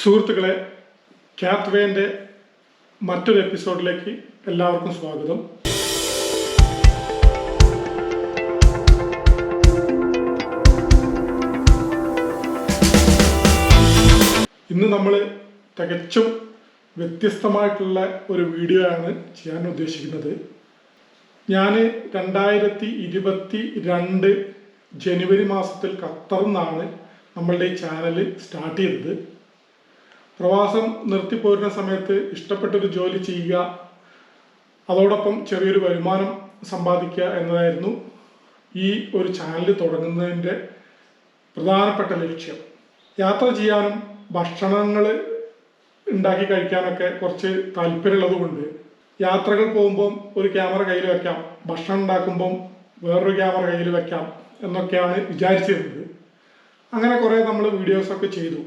സുഹൃത്തുക്കളെ ക്യാത്വേന്റെ മറ്റൊരു എപ്പിസോഡിലേക്ക് എല്ലാവർക്കും സ്വാഗതം. ഇന്ന് നമ്മൾ തികച്ചും വ്യത്യസ്തമായിട്ടുള്ള ഒരു വീഡിയോ ആണ് ചെയ്യാൻ ഉദ്ദേശിക്കുന്നത്. ഞാൻ രണ്ടായിരത്തി ഇരുപത്തി രണ്ട് ജനുവരി മാസത്തിൽ ഖത്തറിൽ നിന്നാണ് നമ്മളുടെ ഈ ചാനൽ സ്റ്റാർട്ട് ചെയ്തത്. പ്രവാസം നിർത്തിപ്പോരുന്ന സമയത്ത് ഇഷ്ടപ്പെട്ടൊരു ജോലി ചെയ്യുക അതോടൊപ്പം ചെറിയൊരു വരുമാനം സമ്പാദിക്കുക എന്നതായിരുന്നു ഈ ഒരു ചാനൽ തുടങ്ങുന്നതിന്റെ പ്രധാനപ്പെട്ട ലക്ഷ്യം. യാത്ര ചെയ്യാനും ഭക്ഷണങ്ങൾ ഉണ്ടാക്കി കഴിക്കാനൊക്കെ കുറച്ച് താല്പര്യമുള്ളത് കൊണ്ട് യാത്രകൾ പോകുമ്പം ഒരു ക്യാമറ കയ്യിൽ വെക്കാം ഭക്ഷണം ഉണ്ടാക്കുമ്പം വേറൊരു ക്യാമറ കയ്യിൽ വെക്കാം എന്നൊക്കെയാണ് വിചാരിച്ചിരുന്നത്. അങ്ങനെ കുറേ നമ്മൾ വീഡിയോസൊക്കെ ചെയ്തു.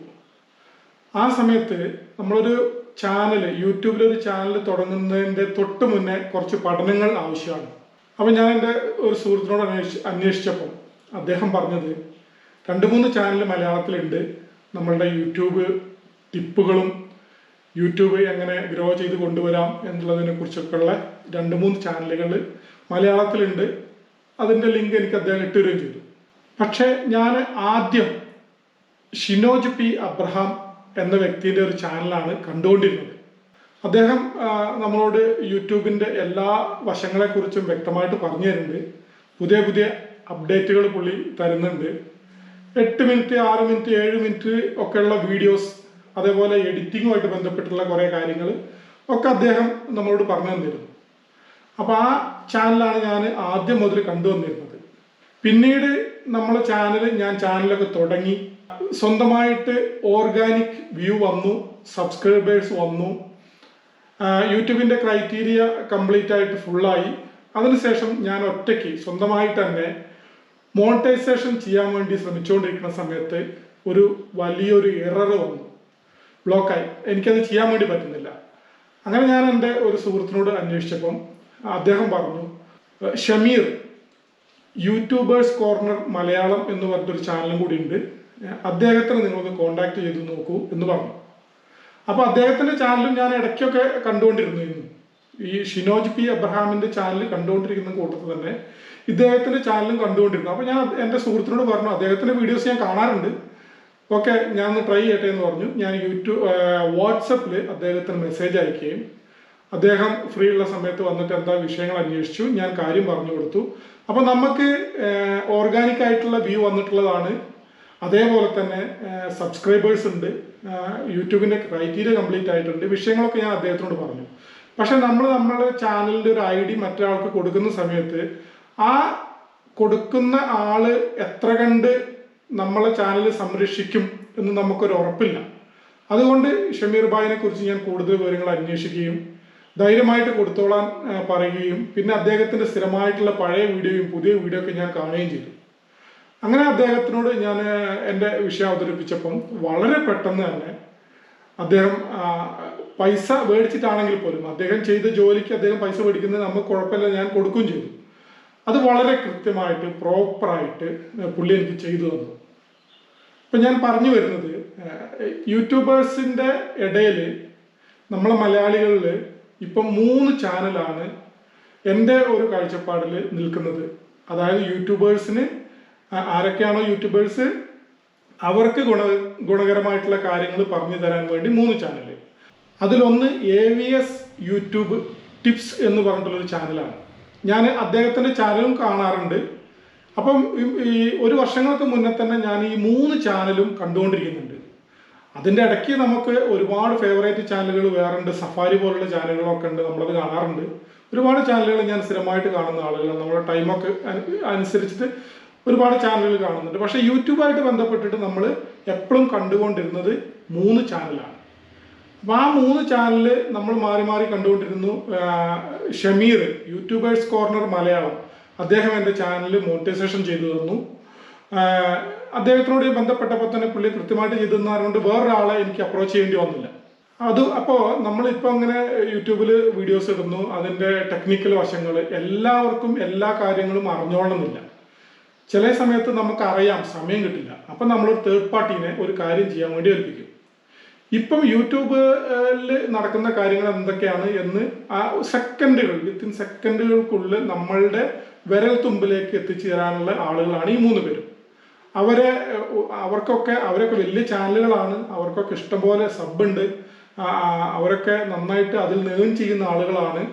ആ സമയത്ത് നമ്മളൊരു ചാനൽ യൂട്യൂബിലൊരു ചാനൽ തുടങ്ങുന്നതിന്റെ തൊട്ട് മുന്നേ കുറച്ച് പഠനങ്ങൾ ആവശ്യമാണ്. അപ്പം ഞാൻ എന്റെ ഒരു സുഹൃത്തിനോട് അന്വേഷിച്ച് അന്വേഷിച്ചപ്പം അദ്ദേഹം പറഞ്ഞത് രണ്ട് മൂന്ന് ചാനൽ മലയാളത്തിലുണ്ട്. നമ്മളുടെ യൂട്യൂബ് ടിപ്പുകളും യൂട്യൂബ് എങ്ങനെ ഗ്രോ ചെയ്ത് കൊണ്ടുവരാം എന്നുള്ളതിനെ കുറിച്ചൊക്കെയുള്ള രണ്ട് മൂന്ന് ചാനലുകൾ മലയാളത്തിലുണ്ട്. അതിന്റെ ലിങ്ക് എനിക്ക് അദ്ദേഹം ഇട്ടുതരികയും ചെയ്തു. പക്ഷേ ഞാൻ ആദ്യം ഷിനോജ് പി അബ്രഹാം എന്ന വ്യക്തിയുടെ ഒരു ചാനലാണ് കണ്ടുകൊണ്ടിരുന്നത്. അദ്ദേഹം നമ്മളോട് യൂട്യൂബിന്റെ എല്ലാ വശങ്ങളെക്കുറിച്ചും വ്യക്തമായിട്ട് പറഞ്ഞു തരുന്നുണ്ട് പുതിയ പുതിയ അപ്ഡേറ്റുകൾ പുള്ളി തരുന്നുണ്ട്. എട്ട് മിനിറ്റ് ആറ് മിനിറ്റ് ഏഴ് മിനിറ്റ് ഒക്കെയുള്ള വീഡിയോസ് അതേപോലെ എഡിറ്റിങ്ങുമായിട്ട് ബന്ധപ്പെട്ടുള്ള കുറേ കാര്യങ്ങൾ ഒക്കെ അദ്ദേഹം നമ്മളോട് പറഞ്ഞു തന്നിരുന്നു. അപ്പോൾ ആ ചാനലാണ് ഞാൻ ആദ്യം മുതൽ കണ്ടുവന്നിരുന്നത്. പിന്നീട് നമ്മളെ ചാനൽ ഞാൻ ചാനലൊക്കെ തുടങ്ങി സ്വന്തമായിട്ട് ഓർഗാനിക് വ്യൂ വന്നു സബ്സ്ക്രൈബേഴ്സ് വന്നു. യൂട്യൂബിന്റെ ക്രൈറ്റീരിയ കംപ്ലീറ്റ് ആയിട്ട് ഫുള്ളായി. അതിനുശേഷം ഞാൻ ഒറ്റയ്ക്ക് സ്വന്തമായിട്ട് തന്നെ മോണിറ്റൈസേഷൻ ചെയ്യാൻ വേണ്ടി ശ്രമിച്ചുകൊണ്ടിരിക്കുന്ന സമയത്ത് ഒരു വലിയൊരു എറർ വന്നു. ബ്ലോക്കായി. എനിക്കത് ചെയ്യാൻ വേണ്ടി പറ്റുന്നില്ല. അങ്ങനെ ഞാൻ എന്റെ ഒരു സുഹൃത്തിനോട് അന്വേഷിച്ചപ്പം അദ്ദേഹം പറഞ്ഞു ഷമീർ യൂട്യൂബേഴ്സ് കോർണർ മലയാളം എന്ന് പറഞ്ഞൊരു ചാനലും കൂടി ഉണ്ട്. അദ്ദേഹത്തിന് നിങ്ങൾക്ക് കോണ്ടാക്ട് ചെയ്ത് നോക്കൂ എന്ന് പറഞ്ഞു. അപ്പോൾ അദ്ദേഹത്തിന്റെ ചാനലും ഞാൻ ഇടയ്ക്കൊക്കെ കണ്ടുകൊണ്ടിരുന്നു ഈ ഷിനോജ് പി അബ്രഹാമിന്റെ ചാനൽ കണ്ടുകൊണ്ടിരിക്കുന്ന കൂട്ടത്തിൽ തന്നെ ഇദ്ദേഹത്തിന്റെ ചാനലും കണ്ടുകൊണ്ടിരുന്നു. അപ്പോൾ ഞാൻ എന്റെ സുഹൃത്തിനോട് പറഞ്ഞു അദ്ദേഹത്തിന്റെ വീഡിയോസ് ഞാൻ കാണാറുണ്ട്. ഓക്കെ ഞാൻ ഒന്ന് ട്രൈ ചെയ്യട്ടെ എന്ന് പറഞ്ഞു. ഞാൻ യൂട്യൂബ് വാട്സപ്പിൽ അദ്ദേഹത്തിന് മെസ്സേജ് അയക്കുകയും അദ്ദേഹം ഫ്രീ ഉള്ള സമയത്ത് വന്നിട്ട് എന്താ വിഷയങ്ങൾ അന്വേഷിച്ചു. ഞാൻ കാര്യം പറഞ്ഞു കൊടുത്തു. അപ്പോൾ നമുക്ക് ഓർഗാനിക് ആയിട്ടുള്ള വ്യൂ വന്നിട്ടുള്ളതാണ് അതേപോലെ തന്നെ സബ്സ്ക്രൈബേഴ്സ് ഉണ്ട്. യൂട്യൂബിന്റെ ക്രൈറ്റീരിയ കംപ്ലീറ്റ് ആയിട്ടുണ്ട്. വിഷയങ്ങളൊക്കെ ഞാൻ അദ്ദേഹത്തിനോട് പറഞ്ഞു. പക്ഷെ നമ്മൾ നമ്മുടെ ചാനലിന്റെ ഒരു ഐ ഡി മറ്റൊരാൾക്ക് കൊടുക്കുന്ന സമയത്ത് ആ കൊടുക്കുന്ന ആൾ എത്ര കണ്ട് നമ്മളെ ചാനൽ സംരക്ഷിക്കും എന്ന് നമുക്കൊരു ഉറപ്പില്ല. അതുകൊണ്ട് ഷമീർ ഭായിനെ കുറിച്ച് ഞാൻ കൂടുതൽ വിവരങ്ങൾ അന്വേഷിക്കുകയും ധൈര്യമായിട്ട് കൊടുത്തോളാൻ പറയുകയും പിന്നെ അദ്ദേഹത്തിന്റെ സ്ഥിരമായിട്ടുള്ള പഴയ വീഡിയോയും പുതിയ വീഡിയോ ഒക്കെ ഞാൻ കാണുകയും ചെയ്തു. അങ്ങനെ അദ്ദേഹത്തിനോട് ഞാൻ എന്റെ വിഷയം അവതരിപ്പിച്ചപ്പം വളരെ പെട്ടെന്ന് തന്നെ അദ്ദേഹം പൈസ മേടിച്ചിട്ടാണെങ്കിൽ പോലും അദ്ദേഹം ചെയ്ത ജോലിക്ക് അദ്ദേഹം പൈസ മേടിക്കുന്നത് നമുക്ക് കുഴപ്പമില്ല ഞാൻ കൊടുക്കുകയും ചെയ്തു. അത് വളരെ കൃത്യമായിട്ട് പ്രോപ്പറായിട്ട് പുള്ളി എനിക്ക് ചെയ്തു തന്നു. ഇപ്പം ഞാൻ പറഞ്ഞു വരുന്നത് യൂട്യൂബേഴ്സിന്റെ ഇടയിൽ നമ്മളെ മലയാളികളിൽ ഇപ്പം മൂന്ന് ചാനലാണ് എന്റെ ഒരു കാഴ്ചപ്പാടിൽ നിൽക്കുന്നത്. അതായത് യൂട്യൂബേഴ്സിന് ആരൊക്കെയാണോ യൂട്യൂബേഴ്സ്? അവർക്ക് ഗുണ ഗുണകരമായിട്ടുള്ള കാര്യങ്ങൾ പറഞ്ഞു തരാൻ വേണ്ടി മൂന്ന് ചാനൽ അതിലൊന്ന് A V S YouTube tips എന്ന് പറഞ്ഞിട്ടുള്ളൊരു ചാനലാണ് ഞാൻ അദ്ദേഹത്തിന്റെ ചാനലും കാണാറുണ്ട്. അപ്പം ഈ- ഒരു വർഷങ്ങൾക്ക് മുന്നേ തന്നെ ഞാൻ ഈ മൂന്ന് ചാനലും കണ്ടുകൊണ്ടിരിക്കുന്നുണ്ട്. അതിന്റെ ഇടയ്ക്ക് നമുക്ക് ഒരുപാട് ഫേവറേറ്റ് ചാനലുകൾ വേറുണ്ട് സഫാരി പോലുള്ള ചാനലുകളൊക്കെ ഉണ്ട് നമ്മളത് കാണാറുണ്ട്. ഒരുപാട് ചാനലുകൾ ഞാൻ സ്ഥിരമായിട്ട് കാണുന്ന ആളുകളാണ്. നമ്മുടെ ടൈമൊക്കെ അനുസരിച്ചിട്ട് ഒരുപാട് ചാനലുകൾ കാണുന്നുണ്ട്. പക്ഷേ യൂട്യൂബായിട്ട് ബന്ധപ്പെട്ടിട്ട് നമ്മൾ എപ്പോഴും കണ്ടുകൊണ്ടിരുന്നത് മൂന്ന് ചാനലാണ് അപ്പോൾ ആ മൂന്ന് ചാനലിൽ നമ്മൾ മാറി മാറി കണ്ടുകൊണ്ടിരുന്നു ഷമീർ യൂട്യൂബേഴ്സ് കോർണർ മലയാളം. അദ്ദേഹം എന്റെ ചാനൽ മോട്ടിവേഷൻ ചെയ്തു തന്നു. അദ്ദേഹത്തിനോട് ബന്ധപ്പെട്ടപ്പോൾ തന്നെ പുള്ളി കൃത്യമായിട്ട് ചെയ്തു തന്നതുകൊണ്ട് വേറൊരാളെ എനിക്ക് അപ്രോച്ച് ചെയ്യേണ്ടി വന്നില്ല. അത് അപ്പോൾ നമ്മളിപ്പോൾ അങ്ങനെ യൂട്യൂബിൽ വീഡിയോസ് ഇടുന്നു. അതിന്റെ ടെക്നിക്കൽ വശങ്ങൾ എല്ലാവർക്കും എല്ലാ കാര്യങ്ങളും അറിഞ്ഞോളണമെന്നില്ല ചില സമയത്ത് നമുക്ക് അറിയാം സമയം കിട്ടില്ല. അപ്പം നമ്മൾ ഒരു തേർഡ് പാർട്ടീനെ ഒരു കാര്യം ചെയ്യാൻ വേണ്ടി ഏൽപ്പിക്കും. ഇപ്പം യൂട്യൂബിൽ നടക്കുന്ന കാര്യങ്ങൾ എന്തൊക്കെയാണ് എന്ന് ആ സെക്കൻഡുകൾ വിത്തിൻ സെക്കൻഡുകൾക്കുള്ളിൽ നമ്മളുടെ വിരൽ തുമ്പിലേക്ക് എത്തിച്ചേരാനുള്ള ആളുകളാണ് ഈ മൂന്ന് പേരും. അവരെ അവർക്കൊക്കെ അവരൊക്കെ വലിയ ചാനലുകളാണ് അവർക്കൊക്കെ ഇഷ്ടംപോലെ സബുണ്ട് അവരൊക്കെ നന്നായിട്ട് അതിൽ നേൺ ചെയ്യുന്ന ആളുകളാണ്.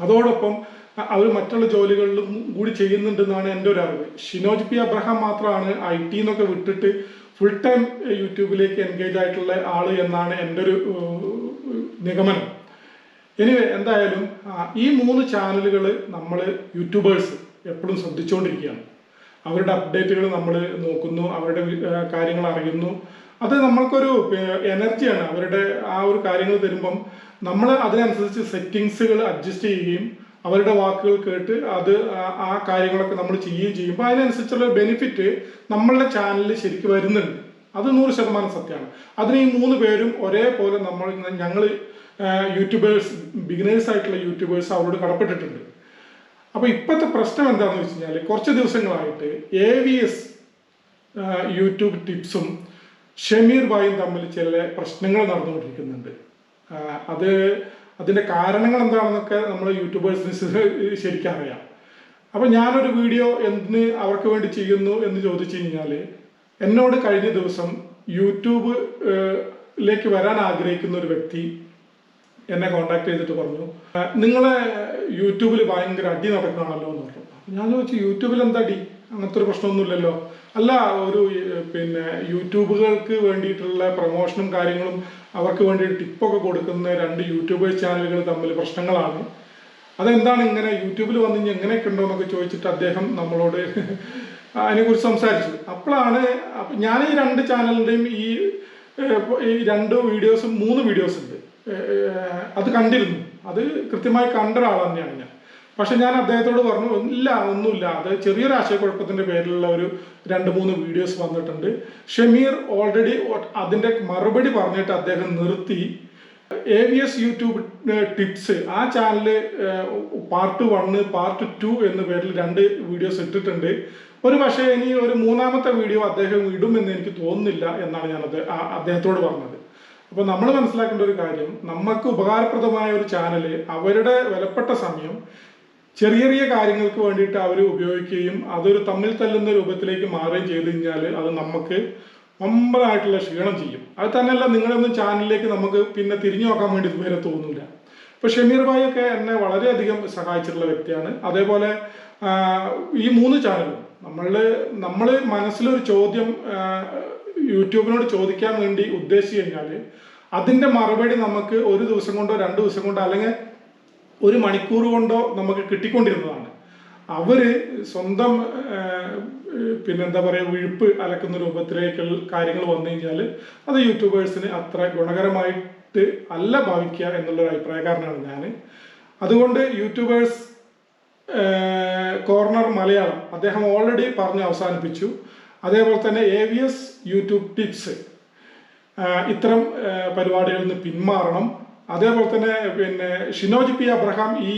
അതോടൊപ്പം അവർ മറ്റുള്ള ജോലികളിലും കൂടി ചെയ്യുന്നുണ്ടെന്നാണ് എന്റെ ഒരു അറിവ്. ഷിനോജ് പി അബ്രഹാം മാത്രമാണ് ഐ ടി എന്നൊക്കെ വിട്ടിട്ട് ഫുൾ ടൈം യൂട്യൂബിലേക്ക് എൻഗേജ് ആയിട്ടുള്ള ആൾ എന്നാണ് എന്റെ ഒരു നിഗമനം. എനിവേ എന്തായാലും ഈ മൂന്ന് ചാനലുകൾ നമ്മൾ യൂട്യൂബേഴ്സ് എപ്പോഴും ശ്രദ്ധിച്ചുകൊണ്ടിരിക്കുകയാണ് അവരുടെ അപ്ഡേറ്റുകൾ നമ്മൾ നോക്കുന്നു അവരുടെ കാര്യങ്ങൾ അറിയുന്നു. അത് നമ്മൾക്കൊരു എനർജിയാണ്. അവരുടെ ആ ഒരു കാര്യങ്ങൾ തരുമ്പം നമ്മൾ അതിനനുസരിച്ച് സെറ്റിങ്സുകൾ അഡ്ജസ്റ്റ് ചെയ്യുകയും അവരുടെ വാക്കുകൾ കേട്ട് അത് ആ- കാര്യങ്ങളൊക്കെ നമ്മൾ ചെയ്യുകയും ചെയ്യുമ്പോൾ അതിനനുസരിച്ചുള്ള ബെനിഫിറ്റ് നമ്മളുടെ ചാനലിൽ ശരിക്കും വരുന്നുണ്ട്. അത് നൂറ് ശതമാനം സത്യമാണ്. അതിന് ഈ മൂന്ന് പേരും ഒരേപോലെ നമ്മൾ ഞങ്ങൾ യൂട്യൂബേഴ്സ് ബിഗിനേഴ്സ് ആയിട്ടുള്ള യൂട്യൂബേഴ്സ് അവരോട് കടപ്പെട്ടിട്ടുണ്ട്. അപ്പോൾ ഇപ്പോഴത്തെ പ്രശ്നം എന്താണെന്ന് വെച്ച് കഴിഞ്ഞാൽ കുറച്ച് ദിവസങ്ങളായിട്ട് എ വി എസ് യൂട്യൂബ് ടിപ്സും ഷമീർ ബായും തമ്മിൽ ചില പ്രശ്നങ്ങൾ നടന്നുകൊണ്ടിരിക്കുന്നുണ്ട്. അത് അതിന്റെ കാരണങ്ങൾ എന്താണെന്നൊക്കെ നമ്മൾ യൂട്യൂബേഴ്സിന് ശരിക്കും അറിയാം. അപ്പോൾ ഞാനൊരു വീഡിയോ എന്തിന് അവർക്ക് വേണ്ടി ചെയ്യുന്നു എന്ന് ചോദിച്ചു കഴിഞ്ഞാൽ എന്നോട് കഴിഞ്ഞ ദിവസം യൂട്യൂബ് ലേക്ക് വരാൻ ആഗ്രഹിക്കുന്ന ഒരു വ്യക്തി എന്നെ കോണ്ടാക്ട് ചെയ്തിട്ട് പറഞ്ഞു നിങ്ങളെ യൂട്യൂബിൽ ഭയങ്കര അടി നടക്കുകയാണല്ലോ എന്ന് പറഞ്ഞു. ഞാൻ ചോദിച്ചു യൂട്യൂബിൽ എന്താ അടി? അങ്ങനത്തെ ഒരു പ്രശ്നമൊന്നുമില്ലല്ലോ. അല്ല ഒരു പിന്നെ യൂട്യൂബുകൾക്ക് വേണ്ടിയിട്ടുള്ള പ്രൊമോഷനും കാര്യങ്ങളും അവർക്ക് വേണ്ടി ടിപ്പൊക്കെ കൊടുക്കുന്ന രണ്ട് യൂട്യൂബേഴ്സ് ചാനലുകൾ തമ്മിൽ പ്രശ്നങ്ങളാണ്. അതെന്താണ് ഇങ്ങനെ യൂട്യൂബിൽ വന്നു കഴിഞ്ഞാൽ എങ്ങനെയൊക്കെ ഉണ്ടോ എന്നൊക്കെ ചോദിച്ചിട്ട് അദ്ദേഹം നമ്മളോട് അതിനെക്കുറിച്ച് സംസാരിച്ചു. അപ്പോഴാണ് ഞാൻ ഈ രണ്ട് ചാനലിന്റെയും ഈ ഈ രണ്ട് വീഡിയോസും മൂന്ന് വീഡിയോസ് ഉണ്ട് അത് കണ്ടിരുന്നു. അത് കൃത്യമായി കണ്ട ഒരാൾ തന്നെയാണ് ഞാൻ. പക്ഷെ ഞാൻ അദ്ദേഹത്തോട് പറഞ്ഞു ഇല്ല ഒന്നുമില്ല. അത് ചെറിയൊരു ആശയക്കുഴപ്പത്തിന്റെ പേരിലുള്ള ഒരു രണ്ട് മൂന്ന് വീഡിയോസ് വന്നിട്ടുണ്ട്. ഷമീർ ഓൾറെഡി അതിന്റെ മറുപടി പറഞ്ഞിട്ട് അദ്ദേഹം നിർത്തി. A V S YouTube tips ആ channel part one part two എന്ന പേരിൽ രണ്ട് വീഡിയോസ് ഇട്ടിട്ടുണ്ട്. ഒരു പക്ഷേ ഇനി ഒരു മൂന്നാമത്തെ വീഡിയോ അദ്ദേഹം ഇടുമെന്ന് എനിക്ക് തോന്നുന്നില്ല എന്നാണ് ഞാൻ അദ്ദേഹത്തോട് പറഞ്ഞത്. അപ്പോൾ നമ്മൾ മനസ്സിലാക്കേണ്ട ഒരു കാര്യം നമുക്ക് ഉപകാരപ്രദമായ ഒരു ചാനൽ അവരുടെ വിലപ്പെട്ട സമയം ചെറിയ ചെറിയ കാര്യങ്ങൾക്ക് വേണ്ടിയിട്ട് അവർ ഉപയോഗിക്കുകയും അതൊരു തമ്മിൽ തല്ലുന്ന രൂപത്തിലേക്ക് മാറുകയും ചെയ്തു കഴിഞ്ഞാൽ അത് നമുക്ക് വമ്പനായിട്ടുള്ള ക്ഷീണം ചെയ്യും. അത് തന്നെയല്ല നിങ്ങളൊന്നും ചാനലിലേക്ക് നമുക്ക് പിന്നെ തിരിഞ്ഞു നോക്കാൻ വേണ്ടി ഇതുവരെ തോന്നില്ല ഇപ്പൊ ഷമീർ ഭായി ഒക്കെ എന്നെ വളരെയധികം സഹായിച്ചിട്ടുള്ള വ്യക്തിയാണ്. അതേപോലെ ഈ മൂന്ന് ചാനലും നമ്മൾ നമ്മൾ മനസ്സിലൊരു ചോദ്യം യൂട്യൂബിനോട് ചോദിക്കാൻ വേണ്ടി ഉദ്ദേശിച്ചു കഴിഞ്ഞാൽ അതിന്റെ മറുപടി നമുക്ക് ഒരു ദിവസം കൊണ്ടോ രണ്ട് ദിവസം കൊണ്ടോ അല്ലെങ്കിൽ ഒരു മണിക്കൂർ കൊണ്ടോ നമുക്ക് കിട്ടിക്കൊണ്ടിരുന്നതാണ്. അവർ സ്വന്തം പിന്നെന്താ പറയുക വിഴുപ്പ് അലക്കുന്ന രൂപത്തിലേക്കുള്ള കാര്യങ്ങൾ വന്നു കഴിഞ്ഞാൽ അത് യൂട്യൂബേഴ്സിന് അത്ര ഗുണകരമായിട്ട് അല്ല ഭാവിക്കുക എന്നുള്ളൊരു അഭിപ്രായക്കാരനാണ് ഞാൻ അതുകൊണ്ട് യൂട്യൂബേഴ്സ് കോർണർ മലയാളം അദ്ദേഹം ഓൾറെഡി പറഞ്ഞ് അവസാനിപ്പിച്ചു. അതേപോലെ തന്നെ A V S YouTube tips ഇത്തരം പരിപാടികളിൽ നിന്ന് പിന്മാറണം. അതേപോലെ തന്നെ പിന്നെ ഷിനോജി പി അബ്രഹാം ഈ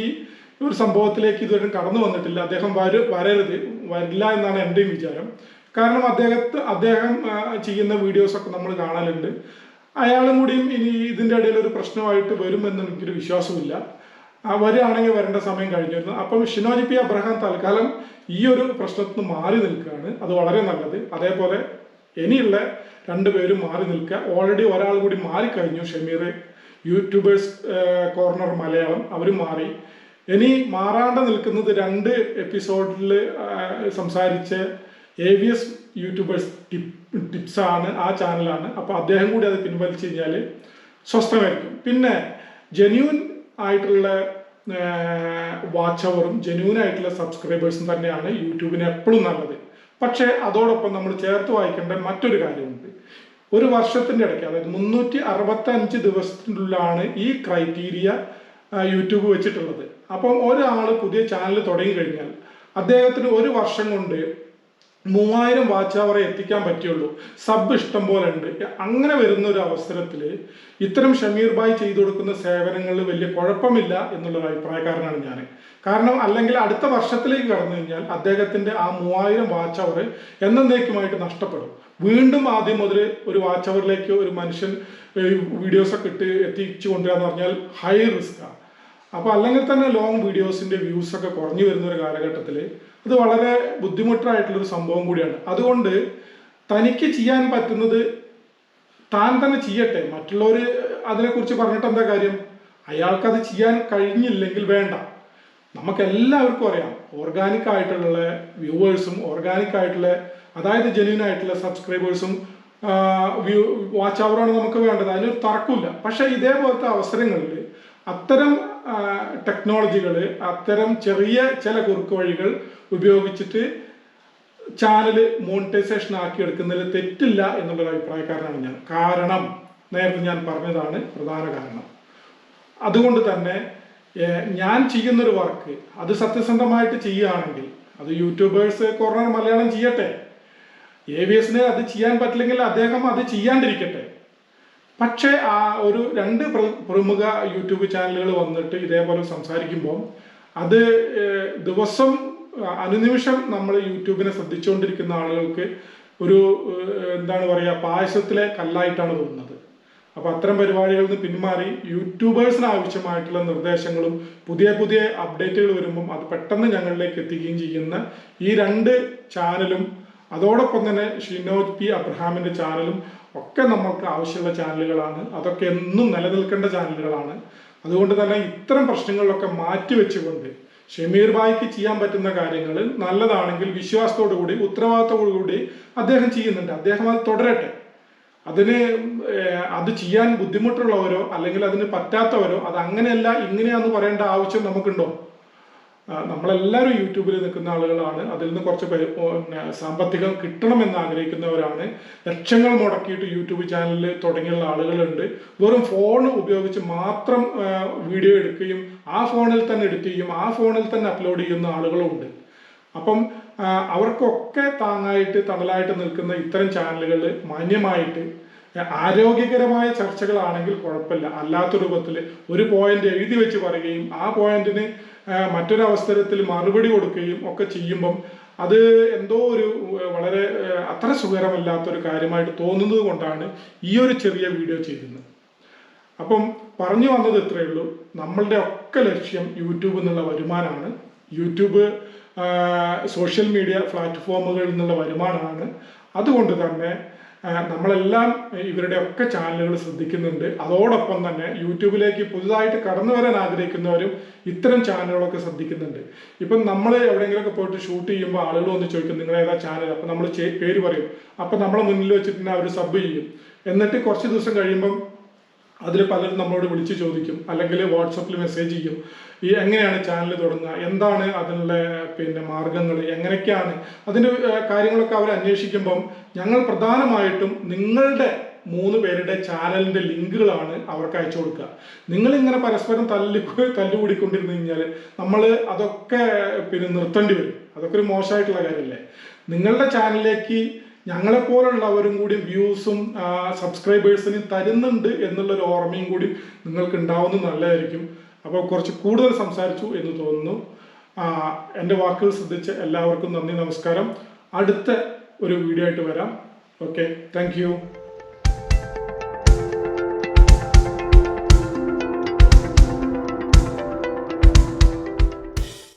ഒരു സംഭവത്തിലേക്ക് ഇതുവരെ കടന്നു വന്നിട്ടില്ല. അദ്ദേഹം വരു വരരുത് വരില്ല എന്നാണ് എന്റെയും വിചാരം. കാരണം അദ്ദേഹത്തെ അദ്ദേഹം ചെയ്യുന്ന വീഡിയോസൊക്കെ നമ്മൾ കാണലുണ്ട്. അയാളും കൂടിയും ഇനി ഇതിന്റെ ഇടയിൽ ഒരു പ്രശ്നമായിട്ട് വരുമെന്ന് എനിക്കൊരു വിശ്വാസമില്ല വരികയാണെങ്കിൽ വരേണ്ട സമയം കഴിഞ്ഞിരുന്നു. അപ്പം ഷിനോജി പി അബ്രഹാം തൽക്കാലം ഈ ഒരു പ്രശ്നത്തിന് മാറി നിൽക്കുകയാണ്. അത് വളരെ നല്ലത്. അതേപോലെ ഇനിയുള്ള രണ്ടുപേരും മാറി നിൽക്കുക. ഓൾറെഡി ഒരാൾ കൂടി മാറിക്കഴിഞ്ഞു ഷമീർ. യൂട്യൂബേഴ്സ് കോർണർ മലയാളം അവരും മാറി. ഇനി മാറാണ്ട് നിൽക്കുന്നത് രണ്ട് എപ്പിസോഡിൽ സംസാരിച്ച A V S YouTubers tip ടിപ്സാണ് ആ ചാനലാണ്. അപ്പോൾ അദ്ദേഹം കൂടി അത് പിൻവലിച്ചു കഴിഞ്ഞാൽ സ്വസ്ഥമായിരിക്കും. പിന്നെ ജെന്യൂൻ ആയിട്ടുള്ള വാച്ച് അവറും ജെന്യൂൻ ആയിട്ടുള്ള സബ്സ്ക്രൈബേഴ്സും തന്നെയാണ് യൂട്യൂബിന് എപ്പോഴും നല്ലത്. പക്ഷേ അതോടൊപ്പം നമ്മൾ ചേർത്ത് വായിക്കേണ്ട മറ്റൊരു കാര്യമുണ്ട്. ഒരു വർഷത്തിന്റെ ഇടയ്ക്ക് അതായത് മുന്നൂറ്റി അറുപത്തി അഞ്ച് ദിവസത്തിനുള്ളിലാണ് ഈ ക്രൈറ്റീരിയ യൂട്യൂബ് വെച്ചിട്ടുള്ളത്. അപ്പം ഒരാൾ പുതിയ ചാനൽ തുടങ്ങി കഴിഞ്ഞാൽ അദ്ദേഹത്തിന് ഒരു വർഷം കൊണ്ട് മൂവായിരം വാച്ച് അവറെ എത്തിക്കാൻ പറ്റുള്ളൂ സബ് ഇഷ്ടം പോലെ ഉണ്ട്. അങ്ങനെ വരുന്ന ഒരു അവസരത്തിൽ ഇത്തരം ഷമീർ ബായ് ചെയ്തു കൊടുക്കുന്ന സേവനങ്ങളിൽ വലിയ കുഴപ്പമില്ല എന്നുള്ള അഭിപ്രായക്കാരനാണ് ഞാൻ കാരണം അല്ലെങ്കിൽ അടുത്ത വർഷത്തിലേക്ക് കടന്നു കഴിഞ്ഞാൽ അദ്ദേഹത്തിന്റെ ആ മൂവായിരം വാച്ച് അവർ എന്നേക്കുമായിട്ട് നഷ്ടപ്പെടും. വീണ്ടും ആദ്യം മുതൽ ഒരു വാച്ച് അവറിലേക്ക് ഒരു മനുഷ്യൻ വീഡിയോസ് ഒക്കെ ഇട്ട് എത്തിച്ചു കൊണ്ടുവരാന്ന് പറഞ്ഞാൽ ഹൈ റിസ്ക്കാണ് അപ്പോൾ അല്ലെങ്കിൽ തന്നെ ലോങ് വീഡിയോസിന്റെ വ്യൂസ് ഒക്കെ കുറഞ്ഞു വരുന്ന ഒരു കാലഘട്ടത്തിൽ അത് വളരെ ബുദ്ധിമുട്ടായിട്ടുള്ളൊരു സംഭവം കൂടിയാണ്. അതുകൊണ്ട് തനിക്ക് ചെയ്യാൻ പറ്റുന്നത് താൻ തന്നെ ചെയ്യട്ടെ. മറ്റുള്ളവർ അതിനെക്കുറിച്ച് പറഞ്ഞിട്ട് എന്താ കാര്യം? അയാൾക്ക് അത് ചെയ്യാൻ കഴിഞ്ഞില്ലെങ്കിൽ വേണ്ട. നമുക്ക് എല്ലാവർക്കും അറിയാം ഓർഗാനിക് ആയിട്ടുള്ള വ്യൂവേഴ്സും ഓർഗാനിക് ആയിട്ടുള്ള അതായത് ജെന്യൂൻ ആയിട്ടുള്ള സബ്സ്ക്രൈബേഴ്സും വ്യൂ വാച്ച് അവറാണ് നമുക്ക് വേണ്ടത്. അതിനൊരു തർക്കമില്ല. പക്ഷേ ഇതേപോലത്തെ അവസരങ്ങളിൽ അത്തരം ടെക്നോളജികൾ അത്തരം ചെറിയ ചില കുറുക്ക് വഴികൾ ഉപയോഗിച്ചിട്ട് ചാനൽ മോണിറ്റൈസേഷൻ ആക്കി എടുക്കുന്നതിൽ തെറ്റില്ല എന്നുള്ളൊരു അഭിപ്രായക്കാരനാണ് ഞാൻ. കാരണം നേരത്തെ ഞാൻ പറഞ്ഞതാണ് പ്രധാന കാരണം. അതുകൊണ്ട് തന്നെ ഞാൻ ചെയ്യുന്നൊരു വർക്ക് അത് സത്യസന്ധമായിട്ട് ചെയ്യുകയാണെങ്കിൽ അത് യൂട്യൂബേഴ്സ് കുറേ മലയാളം ചെയ്യട്ടെ. എ വി എസിന് അത് ചെയ്യാൻ പറ്റില്ലെങ്കിൽ അദ്ദേഹം അത് ചെയ്യാണ്ടിരിക്കട്ടെ. പക്ഷേ ആ ഒരു രണ്ട് പ്രമുഖ യൂട്യൂബ് ചാനലുകൾ വന്നിട്ട് ഇതേപോലെ സംസാരിക്കുമ്പോൾ അത് ദിവസം അനുനിമിഷം നമ്മൾ യൂട്യൂബിനെ ശ്രദ്ധിച്ചുകൊണ്ടിരിക്കുന്ന ആളുകൾക്ക് ഒരു എന്താണ് പറയുക പായസത്തിലെ കല്ലായിട്ടാണ് തോന്നുന്നത്. അപ്പോൾ അത്തരം പരിപാടികളിൽ നിന്ന് പിന്മാറി യൂട്യൂബേഴ്സിന് ആവശ്യമായിട്ടുള്ള നിർദ്ദേശങ്ങളും പുതിയ പുതിയ അപ്ഡേറ്റുകൾ വരുമ്പം അത് പെട്ടെന്ന് ഞങ്ങളിലേക്ക് എത്തിക്കുകയും ചെയ്യുന്ന ഈ രണ്ട് ചാനലും അതോടൊപ്പം തന്നെ ഷിനോജ് പി അബ്രഹാമിന്റെ ചാനലും ഒക്കെ നമ്മൾക്ക് ആവശ്യമുള്ള ചാനലുകളാണ്. അതൊക്കെ എന്നും നിലനിൽക്കേണ്ട ചാനലുകളാണ്. അതുകൊണ്ട് തന്നെ ഇത്തരം പ്രശ്നങ്ങളിലൊക്കെ മാറ്റിവെച്ചുകൊണ്ട് ഷമീർ ബായിക്ക് ചെയ്യാൻ പറ്റുന്ന കാര്യങ്ങൾ നല്ലതാണെങ്കിൽ വിശ്വാസത്തോടു കൂടി ഉത്തരവാദിത്തോടു കൂടി അദ്ദേഹം ചെയ്യുന്നുണ്ട്. അദ്ദേഹം അത് തുടരട്ടെ. അതിന് അത് ചെയ്യാൻ ബുദ്ധിമുട്ടുള്ളവരോ അല്ലെങ്കിൽ അതിന് പറ്റാത്തവരോ അത് അങ്ങനെയല്ല ഇങ്ങനെയാന്ന് പറയേണ്ട ആവശ്യം നമുക്കുണ്ടോ? നമ്മളെല്ലാവരും യൂട്യൂബിൽ നിൽക്കുന്ന ആളുകളാണ്. അതിൽ നിന്ന് കുറച്ച് സാമ്പത്തികം കിട്ടണമെന്ന് ആഗ്രഹിക്കുന്നവരാണ്. ലക്ഷങ്ങൾ മുടക്കിയിട്ട് യൂട്യൂബ് ചാനലിൽ തുടങ്ങിയുള്ള ആളുകളുണ്ട്. വെറും ഫോൺ ഉപയോഗിച്ച് മാത്രം വീഡിയോ എടുക്കുകയും ആ ഫോണിൽ തന്നെ എഡിറ്റ് ചെയ്യും ആ ഫോണിൽ തന്നെ അപ്ലോഡ് ചെയ്യുന്ന ആളുകളുണ്ട് അപ്പം അവർക്കൊക്കെ താങ്ങായിട്ട് തണലായിട്ട് നിൽക്കുന്ന ഇത്തരം ചാനലുകൾ മാന്യമായിട്ട് ആരോഗ്യകരമായ ചർച്ചകളാണെങ്കിൽ കുഴപ്പമില്ല. അല്ലാത്ത രൂപത്തിൽ ഒരു പോയിന്റ് എഴുതി വെച്ച് പറയുകയും ആ പോയിന്റിന് മറ്റൊരവസരത്തിൽ മറുപടി കൊടുക്കുകയും ഒക്കെ ചെയ്യുമ്പം അത് എന്തോ ഒരു വളരെ അത്ര സുഖകരമല്ലാത്തൊരു കാര്യമായിട്ട് തോന്നുന്നത് കൊണ്ടാണ് ഈ ഒരു ചെറിയ വീഡിയോ ചെയ്യുന്നത് അപ്പം പറഞ്ഞു വന്നത് ഇത്രയേ ഉള്ളൂ. നമ്മളുടെ ഒക്കെ ലക്ഷ്യം യൂട്യൂബ് എന്നുള്ള വരുമാനമാണ് യൂട്യൂബ് സോഷ്യൽ മീഡിയ പ്ലാറ്റ്ഫോമുകളിൽ നിന്നുള്ള വരുമാനമാണ്. അതുകൊണ്ട് തന്നെ നമ്മളെല്ലാം ഇവരുടെ ഒക്കെ ചാനലുകൾ ശ്രദ്ധിക്കുന്നുണ്ട്. അതോടൊപ്പം തന്നെ യൂട്യൂബിലേക്ക് പുതുതായിട്ട് കടന്നു വരാൻ ആഗ്രഹിക്കുന്നവരും ഇത്തരം ചാനലുകളൊക്കെ ശ്രദ്ധിക്കുന്നുണ്ട്. ഇപ്പം നമ്മൾ എവിടെയെങ്കിലുമൊക്കെ പോയിട്ട് ഷൂട്ട് ചെയ്യുമ്പോൾ ആളുകൾ വന്ന് ചോദിക്കും നിങ്ങൾ ഏതാ ചാനൽ? അപ്പം നമ്മൾ പേര് പറയും. അപ്പം നമ്മളെ മുന്നിൽ വെച്ചിട്ട് അവർ സബ് ചെയ്യും. എന്നിട്ട് കുറച്ച് ദിവസം കഴിയുമ്പം അതിൽ പലരും നമ്മളോട് വിളിച്ച് ചോദിക്കും അല്ലെങ്കിൽ വാട്സപ്പിൽ മെസ്സേജ് ചെയ്യും ഈ എങ്ങനെയാണ് ചാനൽ തുടങ്ങുക എന്താണ് അതിനുള്ള പിന്നെ മാർഗങ്ങൾ എങ്ങനെയൊക്കെയാണ്? അതിന്റെ കാര്യങ്ങളൊക്കെ അവർ അന്വേഷിക്കുമ്പം ഞങ്ങൾ പ്രധാനമായിട്ടും നിങ്ങളുടെ മൂന്ന് പേരുടെ ചാനലിന്റെ ലിങ്കുകളാണ് അവർക്ക് അയച്ചു കൊടുക്കുക. നിങ്ങൾ ഇങ്ങനെ പരസ്പരം തല്ലി തല്ലുകൂടിക്കൊണ്ടിരുന്നു കഴിഞ്ഞാൽ നമ്മൾ അതൊക്കെ പിന്നെ നിർത്തേണ്ടി വരും. അതൊക്കെ ഒരു മോശമായിട്ടുള്ള കാര്യമല്ലേ? നിങ്ങളുടെ ചാനലിലേക്ക് ഞങ്ങളെപ്പോലുള്ളവരും കൂടി വ്യൂസും സബ്സ്ക്രൈബേഴ്സിനും തരുന്നുണ്ട് എന്നുള്ളൊരു ഓർമ്മയും കൂടി നിങ്ങൾക്ക് ഉണ്ടാവുന്നത് നല്ലതായിരിക്കും. അപ്പോൾ കുറച്ച് കൂടുതൽ സംസാരിച്ചു എന്ന് തോന്നുന്നു. എന്റെ വാക്കുകൾ ശ്രദ്ധിച്ച് എല്ലാവർക്കും നന്ദി നമസ്കാരം. അടുത്ത ഒരു വീഡിയോ ആയിട്ട് വരാം. Okay thank